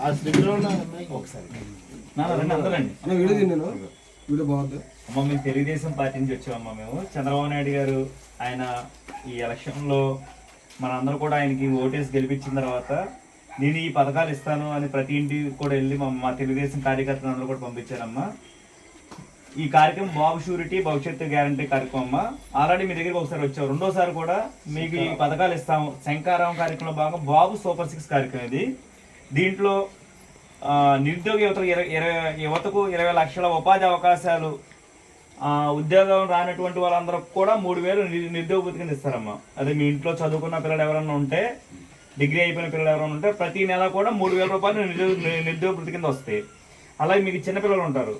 ఆ స్లిప్లో ఉన్న అమ్మాయి ఒకసారి. నాన్న రండి అందరండి. అన్న వీడియో తిని నేను వీడియో బాగుంది. అమ్మ మేము తెలుగుదేశం పార్టీ నుంచి వచ్చామమ్మ మేము. చంద్రబాబు నాయుడు గారు ఆయన ఈ ఎలక్షన్లో మనందరూ కూడా ఆయనకి ఓటేసి గెలిపించిన తర్వాత నేను ఈ పథకాలు ఇస్తాను అని ప్రతి ఇంటికి కూడా వెళ్ళి మా మా తెలుగుదేశం కార్యకర్తలందరూ కూడా పంపించారమ్మా. ఈ కార్యక్రమం బాబు షూరిటీ భవిష్యత్తు గ్యారంటీ కార్యక్రమం ఆల్రెడీ మీ దగ్గరికి ఒకసారి వచ్చావు రెండోసారి కూడా మీకు ఈ పథకాలు ఇస్తాము. శంకారావం కార్యక్రమంలో భాగంగా బాబు సూపర్ సిక్స్ కార్యక్రమం ఇది. దీంట్లో నిరుద్యోగ యువతకు ఇరవై యువతకు ఇరవై లక్షల ఉపాధి అవకాశాలు ఆ, ఉద్యోగం రానటువంటి వాళ్ళందరూ కూడా మూడు వేలు నిరుద్యోగ కింద ఇస్తారమ్మా. అదే మీ ఇంట్లో చదువుకున్న పిల్లలు ఎవరైనా ఉంటే డిగ్రీ అయిపోయిన పిల్లలు ఎవరైనా ఉంటే ప్రతి నెల కూడా మూడు వేల రూపాయలు నిరుద్యోగ నిరుద్యోగ వృత్తి కింద వస్తాయి. అలాగే మీకు చిన్న పిల్లలు ఉంటారు.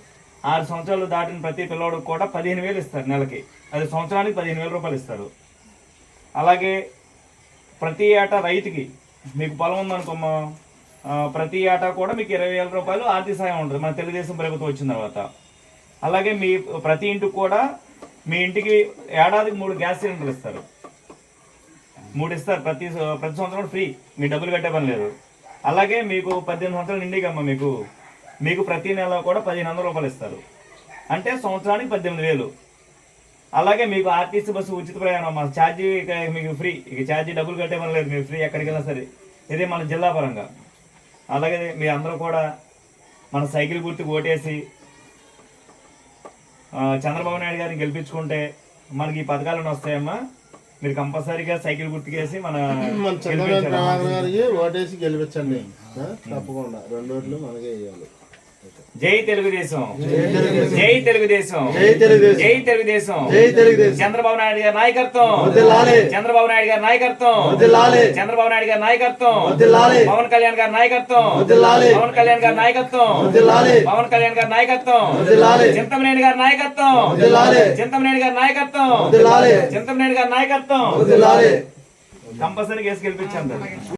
ఆరు సంవత్సరాలు దాటిన ప్రతి పిల్లవాడికి కూడా పదిహేను వేలు ఇస్తారు నెలకి. అది సంవత్సరానికి పదిహేను వేల రూపాయలు ఇస్తారు. అలాగే ప్రతి ఏటా రైతుకి మీకు పొలం ఉందనుకోమా ప్రతి ఏటా కూడా మీకు ఇరవై వేల రూపాయలు ఆర్థిక సాయం ఉంటుంది. మన తెలుగుదేశం ప్రభుత్వం వచ్చిన తర్వాత. అలాగే మీ ప్రతి ఇంటికి కూడా మీ ఇంటికి ఏడాదికి మూడు గ్యాస్ సిలిండర్లు ఇస్తారు. మూడు ఇస్తారు. ప్రతి ప్రతి సంవత్సరం ఫ్రీ. మీ డబ్బులు కట్టే పని లేదు. అలాగే మీకు పద్దెనిమిది సంవత్సరాలు నిండిగమ్మా మీకు. మీకు ప్రతి నెల కూడా పదిహేను వందల రూపాయలు ఇస్తారు. అంటే సంవత్సరానికి పద్దెనిమిది వేలు. అలాగే మీకు ఆర్టీసీ బస్సు ఉచిత ప్రయాణం మా ఛార్జీ మీకు ఫ్రీ. ఇక ఛార్జీ డబ్బులు కట్టే పని లేదు మీరు ఫ్రీ ఎక్కడికి వెళ్ళినా సరే. ఇదే మన జిల్లా పరంగా. అలాగే మీ అందరూ కూడా మన సైకిల్ గుర్తుకు ఓటేసి చంద్రబాబు నాయుడు గారిని గెలిపించుకుంటే మనకి ఈ పథకాలను వస్తాయమ్మా. మీరు కంపల్సరీగా సైకిల్ గుర్తుకేసి మన మన చంద్రబాబు గారికి ఓటేసి గెలిపించండి? తప్పకుండా. రెండు ఓట్లు మనకే వేయాలి జై తెలుగుదేశం జై తెలుగుదేశం జై తెలుగుదేశం. జై తెలుగుదేశం. చంద్రబాబు నాయుడు గారి నాయకత్వం. చంద్రబాబు నాయుడు గారి నాయకత్వం. చంద్రబాబు నాయుడు గారి నాయకత్వం. పవన్ కళ్యాణ్ గారి నాయకత్వం. పవన్ కళ్యాణ్ గారి నాయకత్వం. పవన్ కళ్యాణ్ గారి నాయకత్వం. చింతమనేని గారి నాయకత్వం. చింతమనేని గారి నాయకత్వం. చింతమనేని గారి నాయకత్వం కంపల్సరీ కేసు గెలిపించాం